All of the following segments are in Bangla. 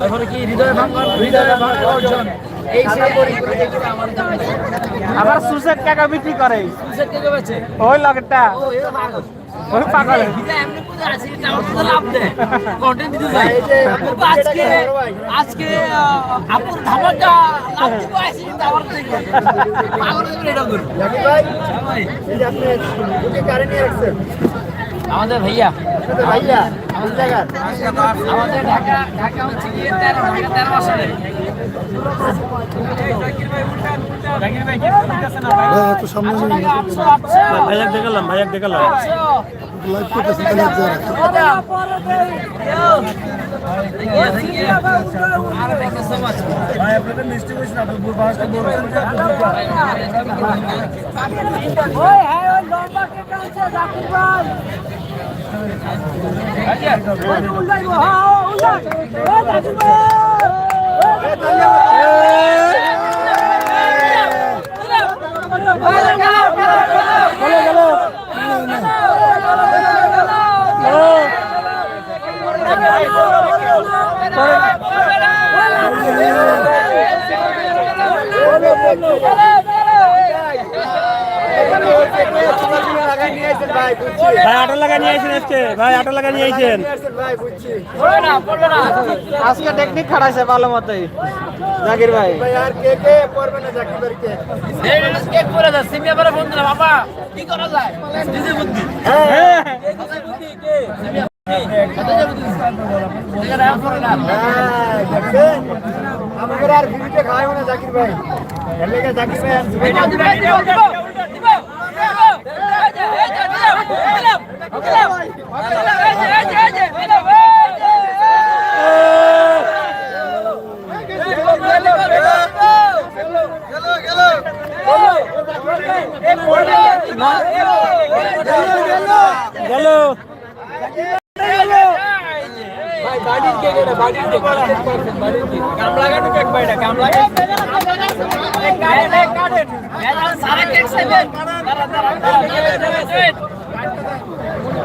তারপরে কি হৃদয় ভাঙ্গন? হৃদয় ভাঙ্গন অর্জন। এই আবার সুসেট টাকা বিক্রি করে। বেচে। ওই লগেরটা ও ওই পাগল। আজকে আজকে আপুর ধামাটা পাগল এটা করুন ভাই আপনি নিয়ে রাখছেন আমাদের ভাইয়া। ভাইয়া আমাদের ঢাকা ঢাকা হচ্ছে গিয়ে তেরো ঢাকা তেরো আসলে ভাইয়াক দেখালাম ভাইয়াক দেখালাম। লাইভ করতেছি তাহলে এক জায়গায় লাগাই নিয়ে আসছেন ভাই আটো লাগা নিয়ে আইছেন আজকে। ভাই আটো লাগা নিয়ে আইছেন আজকে টেকনিক খাটাইছে ভালো মতোই। জাকির ভাই। ভাই আর কে কে পড়বে না জাকির ভাই কে কেক করে দাও সিমিয়া পরে ফোন দিলাম বাবা কি করা যায় নিজে বুদ্ধি হ্যাঁ। বুদ্ধি কে সিমিয়া কোথায় বুদ্ধি এখানে আর করে না হ্যাঁ দেখছেন আমাদের আর ফ্রিতে খাওয়াবো না জাকির ভাই জাকির ভাই আনছে। দিব দিব দিব দিব দিব গেল ভাই বাড়ির কেক এটা বাড়ির কেক বাড়ির কেক কাম লাগানো কেক ভাই এটা কাম লাগানো কাটেন কাটেন এটা সারা কেক সেভেন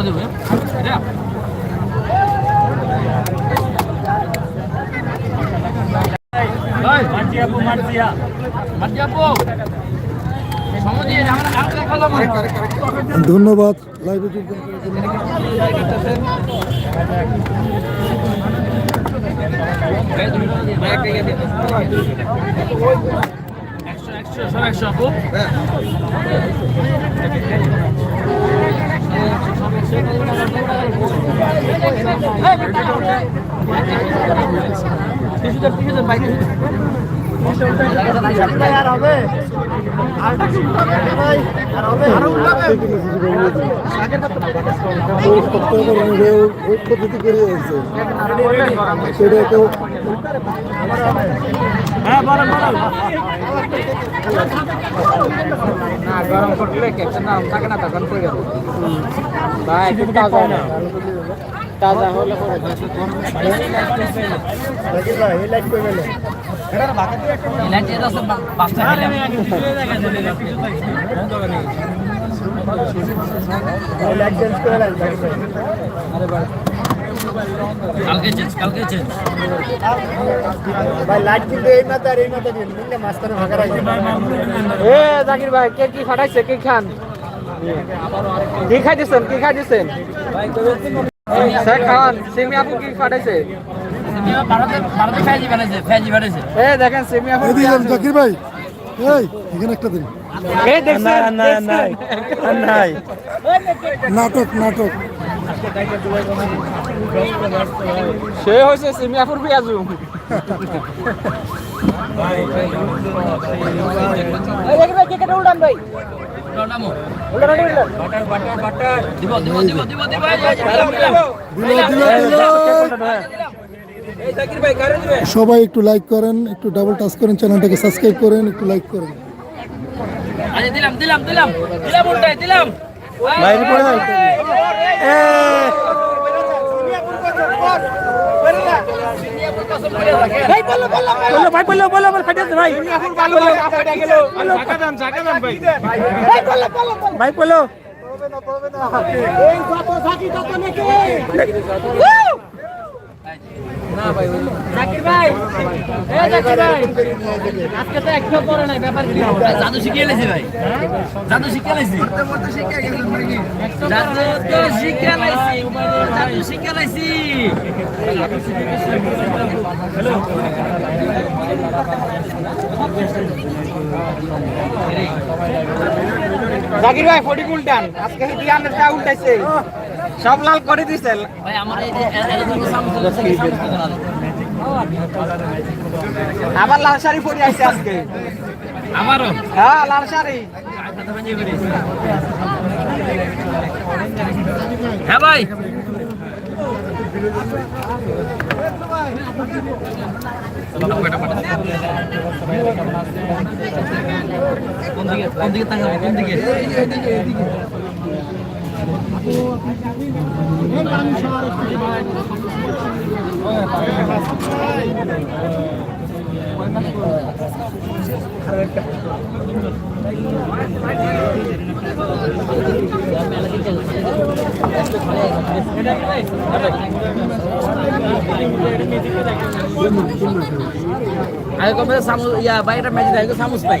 কোনটা দেবো এটা? আমরা আমরা খেলাম ধন্যবাদ। জন্য। একশো একশো একশো আপু। ভাই আর হবে ওই করে পদ্ধতি করে আছে সেটা কেউ গরম করলে কেকটা না, থাকে না, তখন গেল ভাই খুব তাজা না তাজা হলে করে ভাই ভাই লাইট এই মাথা এই মাথা এ জাকির ভাই কে কি ফাটাইছে কে খান কি খাই দিছেন কি খাই দিছেন খান সিমি কি ফাটাইছে? ভারতে ভারতে ফেজি বানাইছে ফেজি বানাইছে এ দেখেন সিমি আপু এদিকে যান, জাকির ভাই এই এখানে একটা দিন এ দেখছেন নাই নাই নাই নাটক নাটক সে হয়েছে সিমি আপুর পেঁয়াজু দিব দিব দিব দিব দিব সবাই একটু লাইক করেন একটু ডাবল টাচ করেন চ্যানেলটাকে সাবস্ক্রাইব করেন একটু লাইক করেন। দিলাম দিলাম দিলাম। দিলাম উল্টাই দিলাম। বাইরে পড়ে যাও। ভাই বলল বলল বলল, ভাই। বলল, বলল, ফাটে বলল। জাদু শিখিয়ে লেছি ভাই। জাদু শিখিয়ে লেছি। জাদু তো শিখিয়ে লাইছি জাদু শিখিয়ে লাইছি জাকির ভাই ফটি উল্টান। আজকে উল্টাইছে। সব লাল করে দিছে ভাই আমার এই আবার লাল শাড়ি পরে আইছে আজকে আমারও হ্যাঁ লাল শাড়ি হ্যাঁ ভাই কোন দিকে কোন দিকে তাকাবো কোন দিকে আগে কবে সামু ইয়া বাইটা ম্যাচ দেয় সামুস ভাই।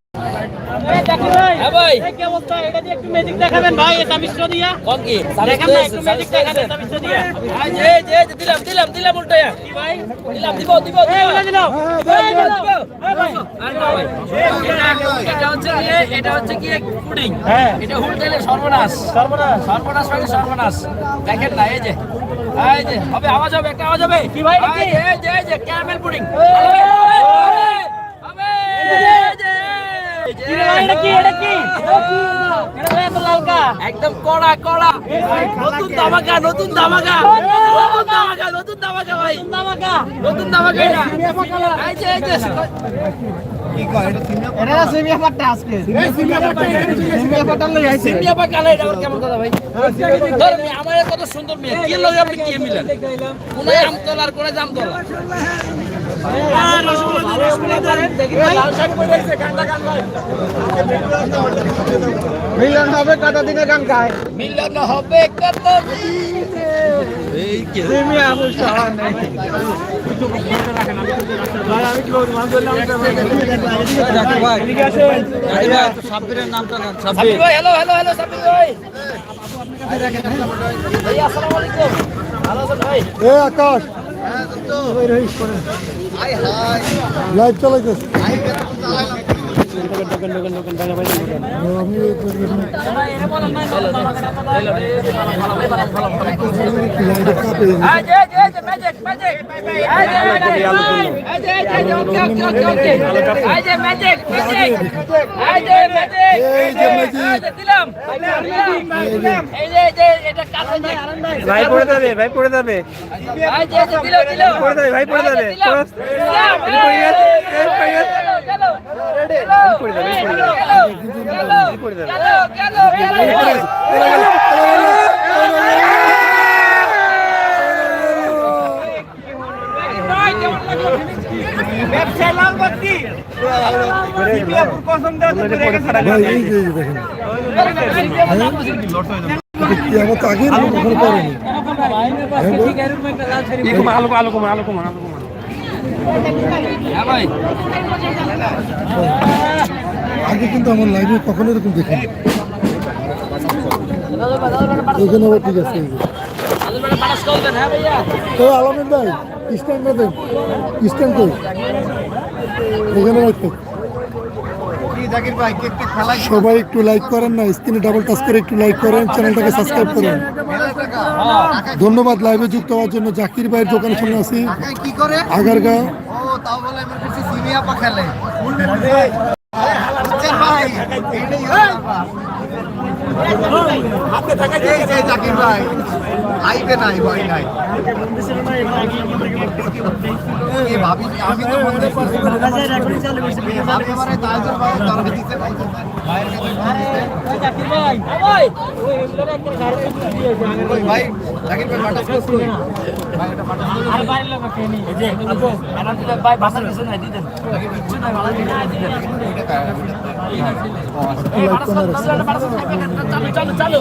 এটা কি পুডিং হ্যাঁ। এটা সর্বনাশ। সর্বনাশ। সর্বনাশ মানে সর্বনাশ। দেখেন না এই যে। এই যে হবে আওয়াজ হবে একটা আওয়াজ হবে। কি ভাই, এই যে, এই যে ক্যারামেল পুডিং হবে হবে, হবে এই যে, একদম কড়া কড়া। নতুন দামাকা নতুন দামাকা নতুন দামাকা নতুন দামাকা ভাই। তামাকা নতুন দামাকা এই যে কত সুন্দর মেয়ে কি লগে আপনি কি মিলেন? কোন জামতলা মিলন হবে কত দিনে গান গায়? মিলন হবে কত বুঝতে হয় নাই সাব্বির ভাই হ্যালো হ্যালো হ্যালো সাব্বির ভাই ভাই আসসালামু আলাইকুম ভালো আছেন ভাই এ আকাশ লাইভ চালাইতেছে ভাই পড়ে যাবে ভাই পড়ে যাবে। পড়ে যাবে ভাই পড়ে যাবে ব্যবসায় লাল বাতি তো আগে এরকম কখনো করেনি আলো আগে কিন্তু আমার লাইভে কখনো এরকম এখানে আবার ঠিক আছে। হ্যাঁ তো আলমের ভাই স্ট্যান্ড না দেন। স্ট্যান্ড কই? এখানে রাখতে সবাই একটু লাইক করেন না স্ক্রিনে ডাবল টাচ করে একটু লাইক করেন চ্যানেলটাকে সাবস্ক্রাইব করেন। ধন্যবাদ লাইভে যুক্ত হওয়ার জন্য। জাকির ভাইয়ের দোকানের সামনে আছি আগারগাঁও। হাতে থাকা যায় জাকির ভাই। আইবে নাই ভাই নাই। চালু চালু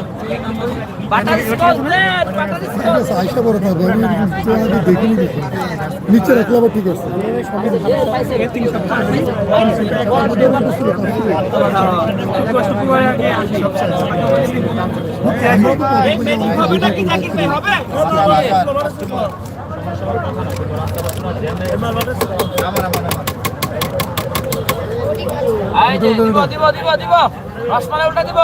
বাটার স্টল বাটার ঠিক আইসা বড় থাকবে নিচে রাখলে আবার ঠিক আছে দিব দিব দিব দিব। রসমালাই উল্টা দিব।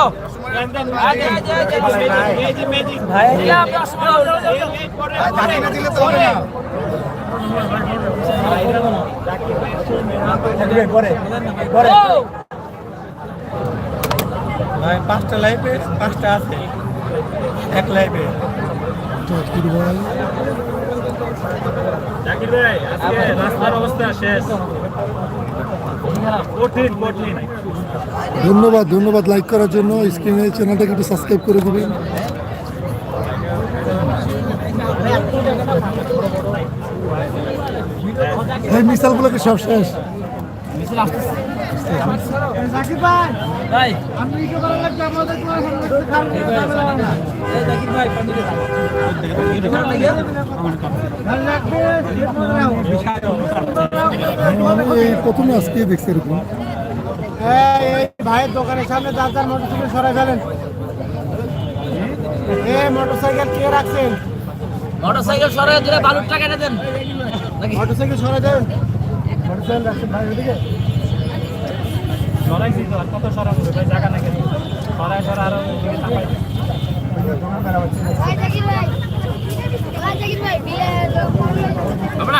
ভাই পাঁচটা লাইফে পাঁচটা আছে এক লাইফে আজকে রাস্তার অবস্থা শেষ কঠিন কঠিন ধন্যবাদ ধন্যবাদ লাইক করার জন্য। স্ক্রিনে চ্যানেলটাকে একটু সাবস্ক্রাইব করে দিবেন এই মিসালগুলোকে সব শেষ? এই প্রথমে আজকে দেখছি এরকম। ভাইয়ের দোকানের সামনে যার যার মোটরসাইকেল সরাই ফেলেন। এ মোটরসাইকেল কে রাখছেন? মোটরসাইকেল সরাই দিলে বালুর টাকা এনে দেন। মোটরসাইকেল সরাই দেন। মোটরসাইকেল রাখছেন ভাই ওদিকে সরাইছি তো আর কত সরাবো? ভাই জায়গা সরাই আরও ওদিকে ভাই বিয়ে হবে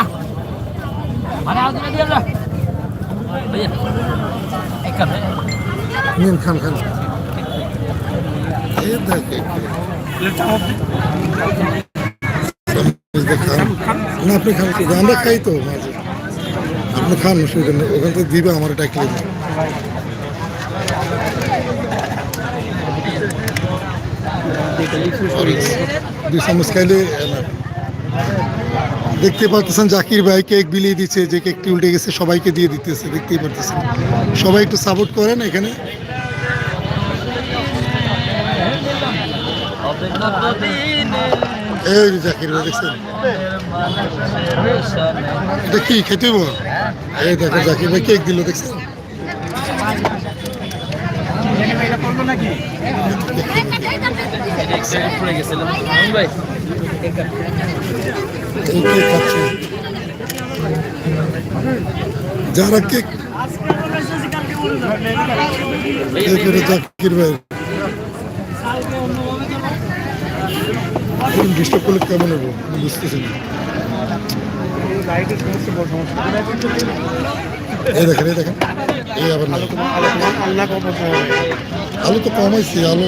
নিন, খান খান। না, আপনি খান? আমরা খাই তো, মাঝে। আপনি খান অসুবিধা নেই ওখান থেকে দিবে আমার ডাকলে দুই চামচ খাইলে। দেখতে পারতেছেন জাকির ভাই কেক বিলিয়ে দিচ্ছে যে কেকটি উল্টে গেছে সবাইকে দিয়ে দিতেছে দেখতেই পারতেছেন। সবাই একটু সাপোর্ট করেন এখানে। এই জাকির ভাই দেখছেন। এটা কি খেতে এই দেখো জাকির ভাই কেক দিল দেখছেন? পড়ে যারা কেক জাকির ডিস্টার্ব করলে কেমন হব? বুঝতেছি না। এই দেখেন এই দেখেন। তো কমাইছি, আলু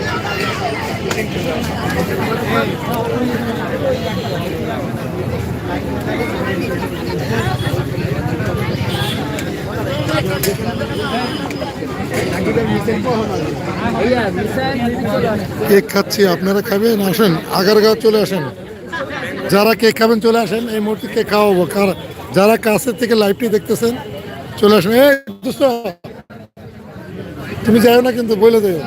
কেক খাচ্ছি, আপনারা খাবেন? আসেন, আগারগাঁও চলে আসেন। যারা কেক খাবেন, চলে আসেন। এই মুহূর্তে কেক খাওয়াবো। যারা কাছের থেকে লাইভটি দেখতেছেন, চলে আসেন। এই তুমি যাও না কিন্তু বলে দেবে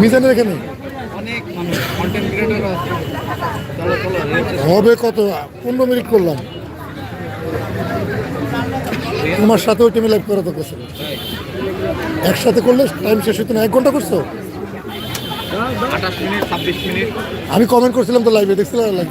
মিজানের এখানে? হবে কত? পনেরো মিনিট করলাম। তোমার সাথে ওই টাইমে লাইভ করা তো গেছে একসাথে করলে টাইম শেষ হতো না। এক ঘণ্টা করছ? আমি কমেন্ট করছিলাম তো লাইভে দেখছিলাম লাইভ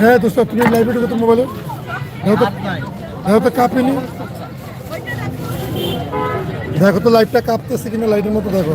হ্যাঁ দোস্ত, তুমি লাইভে ঢুকে তো মোবাইলে দেখো তো কাঁপেনি। দেখো তো লাইভটা কাঁপতেছে কিনা লাইটের মতো, দেখো।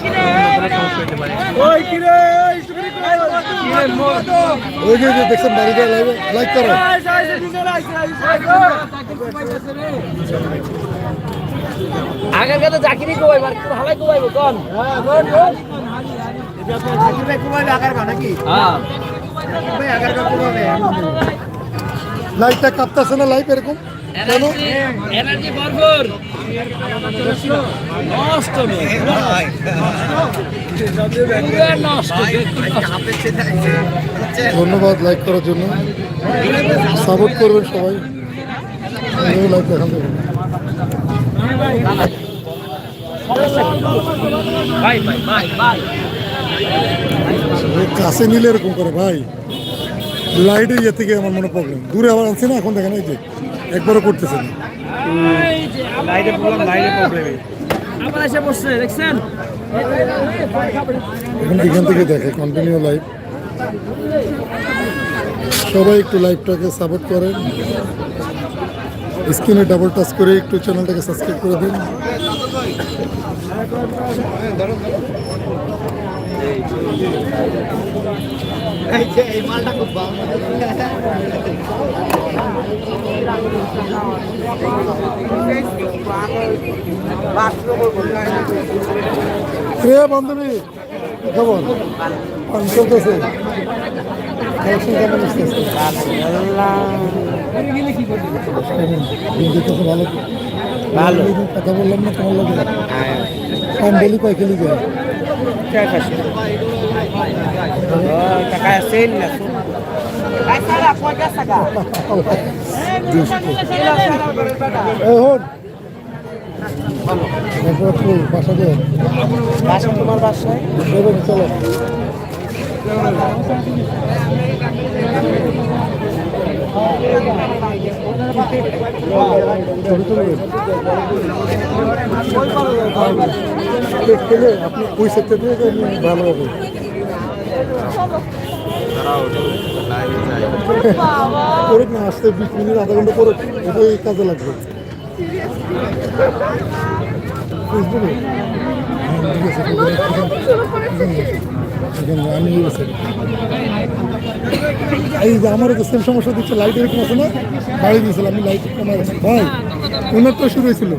শোনা যায় ওই কি রে ওই যে যে দেখছেন বাড়িটা লাইক করো। আগের কথা চাকরি কোবাই বার হালাই কোবাইব কোন? হ্যাঁ লাইটটা কাঁপতেছে না লাইভ এরকম? এনার্জি ভরপুর। নষ্ট ধন্যবাদ লাইক করার জন্য। সাপোর্ট করবেন সবাই। লাইক দেখান কাছে নিলে এরকম করে ভাই। লাইটে ইয়ে থেকে আমার মনে প্রবলেম দূরে আবার আনছে না এখন দেখেন এই যে। একবারও করতেছে না লাইটে প্রবলেম লাইটে প্রবলেম আবার এসে বসছে দেখছেন? এখন এখান থেকে দেখে কন্টিনিউ লাইভ সবাই একটু লাইভটাকে সাপোর্ট করেন। স্ক্রিনে ডাবল টাচ করে একটু চ্যানেলটাকে সাবস্ক্রাইব করে দিন। এই মালটা খুব ভালো প্রিয় বান্ধবী খবর? চলতেছে। কালেকশন কেমন আসতেছে দিন ভালো। ভালো। কথা বললাম না তোমার লাগে? পান ডেলি কয় কেলি যায়? টাকা আছে না তোমার বাসায় চলো আপনি ওই সেক্টর দিয়ে ভালো হবে। করুক না, আসতে বিশ মিনিট, আধা ঘণ্টা করুক এটাই কাজে লাগবে। এই যে আমারও তো সেম সমস্যা দিচ্ছে লাইট এরকম আছে না? বাড়ি দিয়েছিলাম আমি লাইট কমাই। ভাই ওনার তো শুরু হয়েছিল।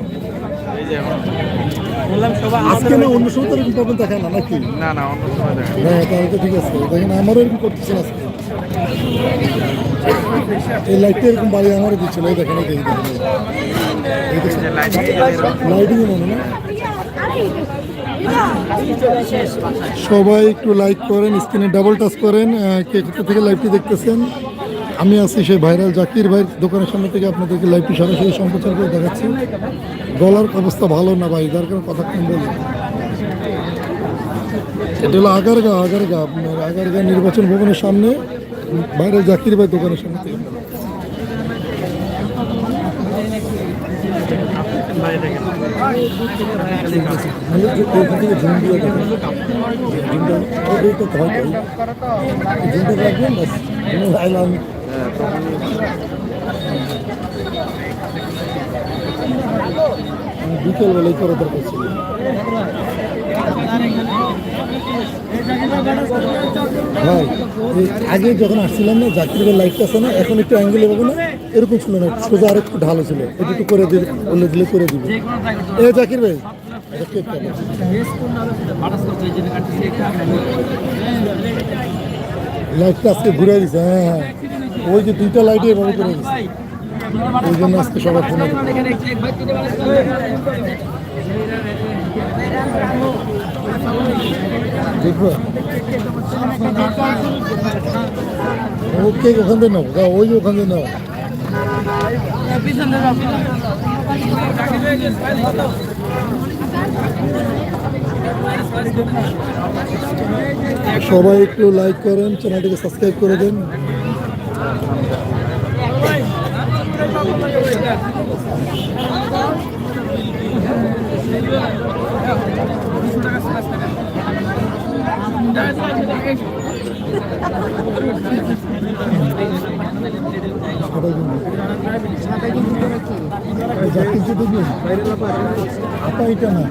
আজকে না অন্য সময় তো এরকম প্রবলেম দেখায় না নাকি? না না অন্য সময় দেখো হ্যাঁ তাহলে তো ঠিক আছে। দেখেন আমারও এরকম করতেছে আজকে। এই লাইটটা এরকম বাড়ি আমারও দিচ্ছিল এই দেখেন এই দেখেন দেখেন লাইটিং মনে না? সবাই একটু লাইক করেন স্ক্রিনে ডাবল টাচ করেন কে কোথা থেকে লাইভটি দেখতেছেন? আমি আছি সেই ভাইরাল জাকির ভাইয়ের দোকানের সামনে থেকে আপনাদেরকে লাইভটি সরাসরি সম্প্রচার করে দেখাচ্ছি গলার অবস্থা ভালো না ভাই যার কারণে কথা কম বলি এটা হলো আগারগা আগারগা আপনার আগারগা নির্বাচন ভবনের সামনে ভাইরাল জাকির ভাই দোকানের সামনে থেকে বিকেল করে দরকার ছিল আগে যখন আসছিলাম না জাকিরের লাইটটা আছে না, এখন একটু অ্যাঙ্গেল হবে না, এরকম ছিল না, সোজা আর একটু ঢালো ছিল, একটু করে দিলে বললে দিলে করে দিবে এ জাকির ভাই। লাইটটা আজকে ঘুরে দিছে হ্যাঁ হ্যাঁ ওই যে দুইটা লাইটে এভাবে করে দিছে ওই জন্য আজকে সবার ফোনে ওকে ওখান থেকে যা, ওই যে ওখান থেকে নাও। সবাই একটু লাইক করেন চ্যানেলটিকে সাবস্ক্রাইব করে দেন। সবাই কিন্তু এই জাকির যে দেখবেন আপা এটা না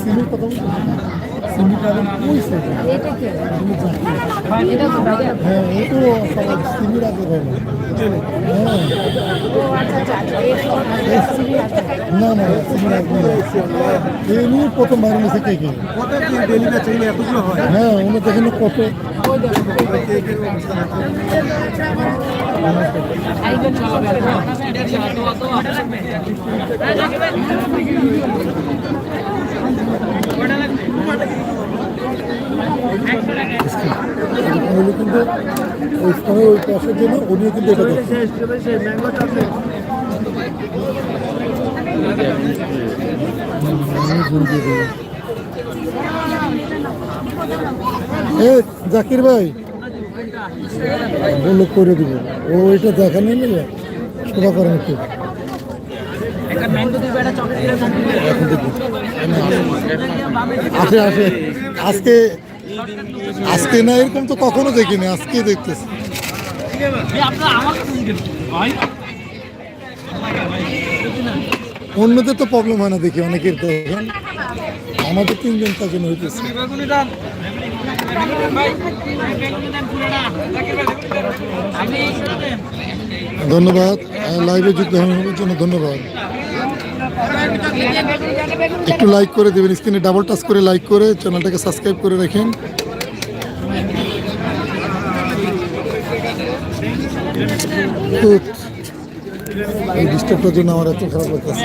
সিমের কথা বলতে সিমিটা ওই সাইডে এটা কি তুমি জাকির এটা তো হ্যাঁ ও তো সবাই সিরিয়াল আছে না না সিমির এই নিয়ে প্রথম এতগুলো হয় উনি দেখেন কত কিন্তু ওই ওই পাশের জন্য উনিও কিন্তু এটা জাকির ভাই। বলল করে দিব। ও, এটা দেখা নেই নেবে সেবা করেন একটু। এখন দেখুন আসে আসে আজকে আজকে না, এরকম তো কখনো দেখিনি আজকে দেখতেছি। অন্যদের তো প্রবলেম হয় না দেখি, অনেকের তো। আমাদের তিনজন তার জন্য হইতেছে। ধন্যবাদ লাইভে যুক্ত হওয়ার জন্য ধন্যবাদ। একটু লাইক করে দেবেন স্ক্রিনে ডাবল টাচ করে লাইক করে চ্যানেলটাকে সাবস্ক্রাইব করে রাখেন। এই ডিস্টার্বটার জন্য আমার এত খারাপ লাগতেছে।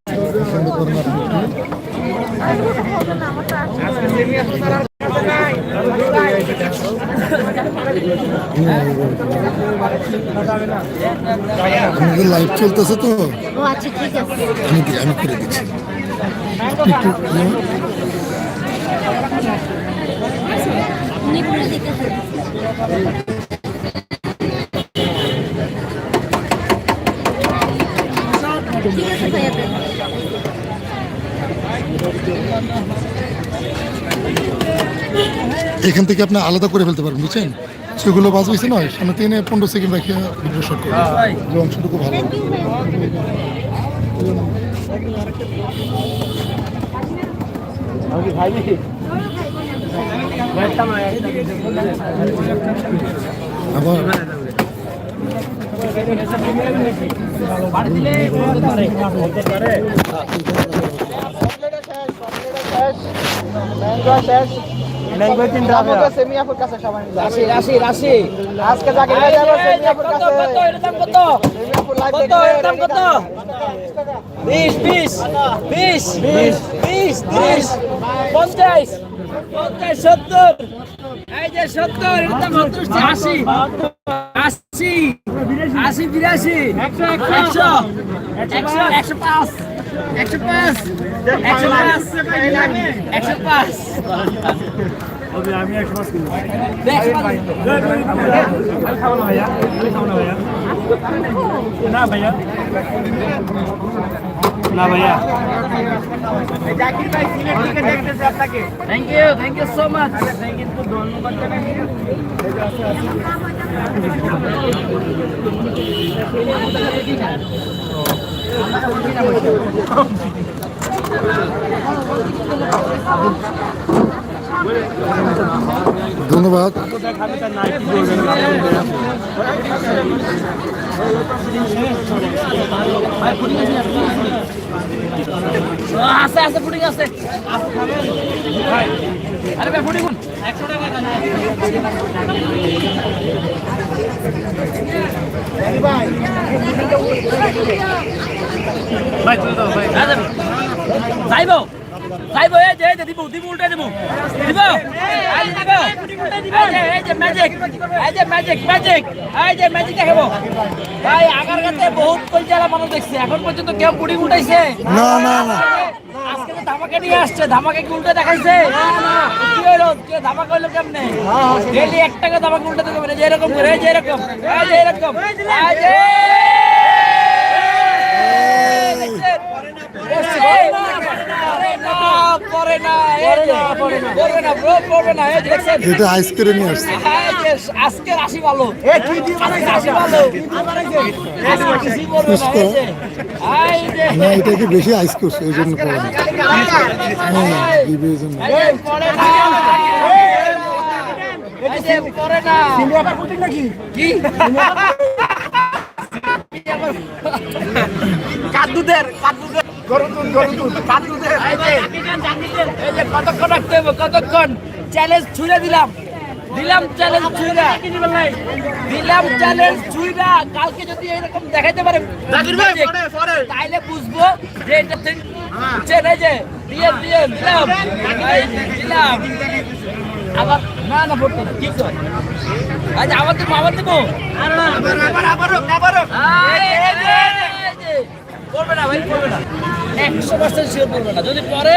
আমাদের লাইভ চলতেছে তো। ও আচ্ছা ঠিক আছে। আমি আমি করে দিচ্ছি। এখান থেকে আপনি আলাদা করে ফেলতে পারবেন বুঝছেন? সেগুলো বাজ হয়েছে নয় সামনে তিনে পনেরো সেকেন্ড রাখিয়ে ভিডিও অংশটুকু ভালো আবার ম্যাঙ্গো তিন টাকা সেমিয়াপুর কাছে সবাই রাশি রাশি রাশি আজকে জাকির ভাই যাব সেমিয়াপুর কাছে কত এর দাম কত সেমিয়াপুর লাইভ কত এর দাম কত বিশ বিশ বিশ বিশ বিশ ত্রিশ পঞ্চাশ পঞ্চাশ সত্তর এই যে সত্তর এর দাম সত্তর আশি আশি আশি বিরাশি একশো একশো একশো একশো পাঁচ। একশো পাঁচ। একশো পাঁচ। একশো পাঁচ আমি একশো পাঁচ কিলো। একশো পাঁচ। খাব না ভাইয়া খাব না ভাইয়া। না ভাইয়া। না ভাইয়া। Thank you thank you so much ধন্যবাদ আছে আছে ফুডিং আছে। আরে টাকা ভাই তুলে দাও ভাই। যাইব। এই যে এই যে দিব দিব উল্টে দিব। দিব এই যে দিব এই যে এই যে ম্যাজিক এই যে ম্যাজিক ম্যাজিক এই যে ম্যাজিক দেখাবো। ভাই আগার কাছে বহুত মানুষ দেখছে। এখন পর্যন্ত কেউ পুডিং উঠাইছে? না না না। আজকে তো ধামাকা নিয়ে আসছে ধামাকা কি উল্টে দেখাইছে? কি হলো? কে ধামাকা হলো কেমনে? ডেলি এক টাকা ধামাকা উল্টে দেবে যে এরকম করে এই যে এরকম এই যে এরকম এই যে পরে না এই যে পড়বে না ব্রো পড়বে না এই যে দেখছেন এটা আইস নিয়ে আসছে। এই যে ভালো আজকে রাশি ভালো আজকে কিছু পড়বে না এই যে এই যে না এটা কি বেশি আইস করছে ওই জন্য পড়ে না। এই যে পড়ে না কি কাদ্দুদের কাদ্দুদের কাদ্দুদের এই যে কতক্ষণ রাখতে হবে? কতক্ষণ? চ্যালেঞ্জ ছুঁড়ে দিলাম। দিলাম চ্যালেঞ্জ ছুঁড়া। দিলাম চ্যালেঞ্জ ছুঁড়া। কালকে যদি এরকম দেখাইতে পারে তাইলে বুঝব যে এটা? এই যে দিয়ে দিয়ে দিলাম। দিলাম। আবার না না না ঠিক আছে আচ্ছা আবার দেবো আবার দেবো। আবার আবারও আবারও। করবে না ভাই করবে না। একশো পার্সেন্ট শিওর করবে না। যদি পরে